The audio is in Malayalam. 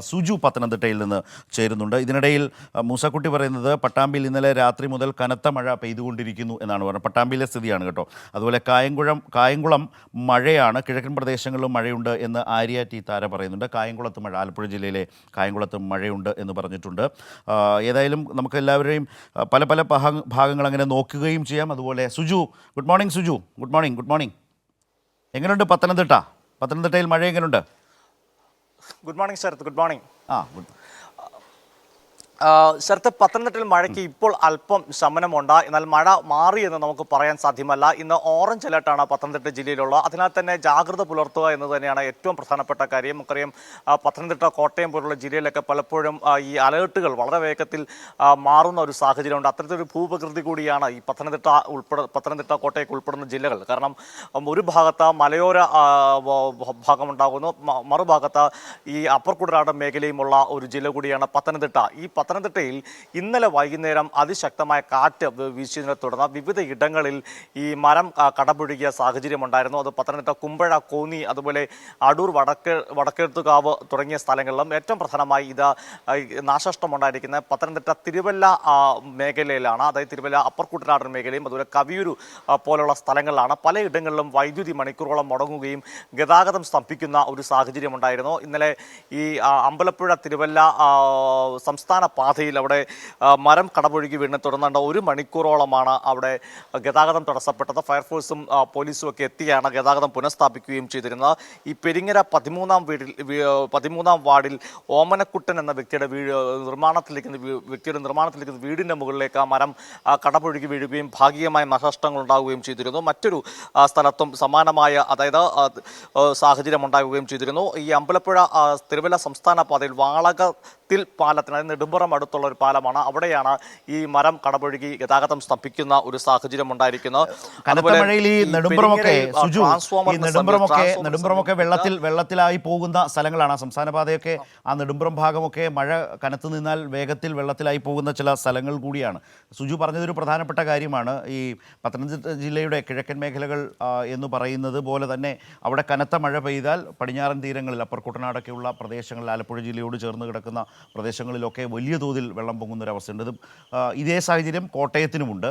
സുജു പത്തനംതിട്ടയിൽ നിന്ന് ചേരുന്നുണ്ട്. ഇതിനിടയിൽ മൂസക്കുട്ടി പറയുന്നത് പട്ടാമ്പിയിൽ ഇന്നലെ രാത്രി മുതൽ കനത്ത മഴ പെയ്തുകൊണ്ടിരിക്കുന്നു എന്നാണ് പറഞ്ഞത്. പട്ടാമ്പിയിലെ സ്ഥിതിയാണ് കേട്ടോ. അതുപോലെ കായംകുളം കായംകുളം മഴയാണ് കിഴക്കൻ പ്രദേശങ്ങളിലും മഴയുണ്ട് എന്ന് ആര്യ ടി താര പറയുന്നുണ്ട്. കായംകുളത്ത് മഴ ആലപ്പുഴ ജില്ലയിലെ കായംകുളത്ത് മഴയുണ്ട് എന്ന് പറഞ്ഞിട്ടുണ്ട്. ഏതായാലും നമുക്ക് എല്ലാവരെയും പല പല ഭാഗങ്ങൾ അങ്ങനെ നോക്കുകയും ചെയ്യാം. അതുപോലെ Suju good morning Suju. Good morning good morning. എങ്ങനെയുണ്ട് പത്തനംതിട്ട? പത്തനംതിട്ടയിൽ മഴ എങ്ങനെയുണ്ട് good morning Sarath good morning. ആ ഗുഡ്. ശരത്ത് പത്തനംതിട്ടയിൽ മഴയ്ക്ക് ഇപ്പോൾ അല്പം ശമനമുണ്ട്. എന്നാൽ മഴ മാറി എന്ന് നമുക്ക് പറയാൻ സാധ്യമല്ല. ഇന്ന് ഓറഞ്ച് അലർട്ടാണ് പത്തനംതിട്ട ജില്ലയിലുള്ളത് അതിനാൽ തന്നെ ജാഗ്രത പുലർത്തുക എന്ന് തന്നെയാണ് ഏറ്റവും പ്രധാനപ്പെട്ട കാര്യം. നമുക്കറിയാം പത്തനംതിട്ട കോട്ടയം പോലുള്ള ജില്ലയിലൊക്കെ പലപ്പോഴും ഈ അലേർട്ടുകൾ വളരെ വേഗത്തിൽ മാറുന്ന ഒരു സാഹചര്യമുണ്ട്. അത്തരത്തിലൊരു ഭൂപ്രകൃതി കൂടിയാണ് ഈ പത്തനംതിട്ട ഉൾപ്പെടെ പത്തനംതിട്ട കോട്ടയൊക്കെ ഉൾപ്പെടുന്ന ജില്ലകൾ. കാരണം ഒരു ഭാഗത്ത് മലയോര ഭാഗമുണ്ടാകുന്നു. മറുഭാഗത്ത് ഈ അപ്പർ കുടനാടൻ മേഖലയുമുള്ള ഒരു ജില്ല കൂടിയാണ് പത്തനംതിട്ട. ഈ പത്തനംതിട്ടയിൽ ഇന്നലെ വൈകുന്നേരം അതിശക്തമായ കാറ്റ് വീശിയതിനെ തുടർന്ന് വിവിധ ഇടങ്ങളിൽ ഈ മരം കടപുഴുകിയ സാഹചര്യമുണ്ടായിരുന്നു അത് പത്തനംതിട്ട കുമ്പഴ കോന്നി അതുപോലെ അടൂർ വടക്ക് വടക്കെഴുത്തുകാവ് തുടങ്ങിയ സ്ഥലങ്ങളിലും ഏറ്റവും പ്രധാനമായി ഇത് നാശനഷ്ടമുണ്ടായിരിക്കുന്നത് പത്തനംതിട്ട തിരുവല്ല മേഖലയിലാണ്. അതായത് തിരുവല്ല അപ്പർ കുട്ടനാടൻ മേഖലയും അതുപോലെ കവിയൂരു പോലുള്ള സ്ഥലങ്ങളിലാണ്. പലയിടങ്ങളിലും വൈദ്യുതി മണിക്കൂറോളം മുടങ്ങുകയും ഗതാഗതം സ്തംഭിക്കുന്ന ഒരു സാഹചര്യമുണ്ടായിരുന്നു ഇന്നലെ ഈ അമ്പലപ്പുഴ തിരുവല്ല സംസ്ഥാന പാതയിൽ അവിടെ മരം കടപൊഴുകി വീണ്. തുടർന്നുണ്ട് ഒരു മണിക്കൂറോളമാണ് അവിടെ ഗതാഗതം തടസ്സപ്പെട്ടത്. ഫയർഫോഴ്സും പോലീസും ഒക്കെ എത്തിയാണ് ഗതാഗതം പുനഃസ്ഥാപിക്കുകയും ചെയ്തിരുന്നത്. ഈ പെരിങ്ങര പതിമൂന്നാം വീടിൽ പതിമൂന്നാം വാർഡിൽ ഓമനക്കുട്ടൻ എന്ന വ്യക്തിയുടെ വീട് നിർമ്മാണത്തിലിരിക്കുന്ന വ്യക്തിയുടെ നിർമ്മാണത്തിലിരിക്കുന്ന വീടിന്റെ മുകളിലേക്ക് ആ മരം കടപൊഴുകി വീഴുകയും ഭാഗികമായ നഷ്ടങ്ങൾ ഉണ്ടാവുകയും ചെയ്തിരുന്നു. മറ്റൊരു സ്ഥലത്തും സമാനമായ അതായത് സാഹചര്യം ഉണ്ടാകുകയും ചെയ്തിരുന്നു. ഈ അമ്പലപ്പുഴ തിരുവല്ല സംസ്ഥാന പാതയിൽ വാളകത്തിൽ പാലത്തിന് അതായത് നെടുമ്പുറം അടുത്തുള്ള ഒരു പാലമാണ്. അവിടെയാണ് ഈ മരം കടപുഴകി ഗതാഗതം സ്തംഭിക്കുന്ന ഒരു സാഹചര്യം ഉണ്ടായിരിക്കുന്നത്. കനത്ത മഴയിൽ ഈ നെടുമ്പുറമൊക്കെ പെരിങ്ങരയിൽ, ആ, സുജു ഈ നെടുമ്പുറമൊക്കെ നെടുമ്പുറമൊക്കെ വെള്ളത്തിൽ വെള്ളത്തിലായി പോകുന്ന സ്ഥലങ്ങളാണ്. ആ സംസ്ഥാന പാതയൊക്കെ ആ നെടുമ്പുറം ഭാഗമൊക്കെ മഴ കനത്തു നിന്നാൽ വേഗത്തിൽ വെള്ളത്തിലായി പോകുന്ന ചില സ്ഥലങ്ങൾ കൂടിയാണ്. സുജു പറഞ്ഞതൊരു പ്രധാനപ്പെട്ട കാര്യമാണ്. ഈ പത്തനംതിട്ട ജില്ലയുടെ കിഴക്കൻ മേഖലകൾ ആ, എന്ന് പറയുന്നത് പോലെ തന്നെ അവിടെ കനത്ത മഴ പെയ്താൽ പടിഞ്ഞാറൻ തീരങ്ങളിൽ അപ്പർ കുട്ടനാടൊക്കെയുള്ള പ്രദേശങ്ങളിൽ ആലപ്പുഴ ജില്ലയോട് ചേർന്ന് കിടക്കുന്ന പ്രദേശങ്ങളിലൊക്കെ വലിയ തോതിൽ വെള്ളം പൊങ്ങുന്ന ഒരു അവസ്ഥയുണ്ട് ഇത് ഇതേ സാഹചര്യം കോട്ടയത്തിനുമുണ്ട്.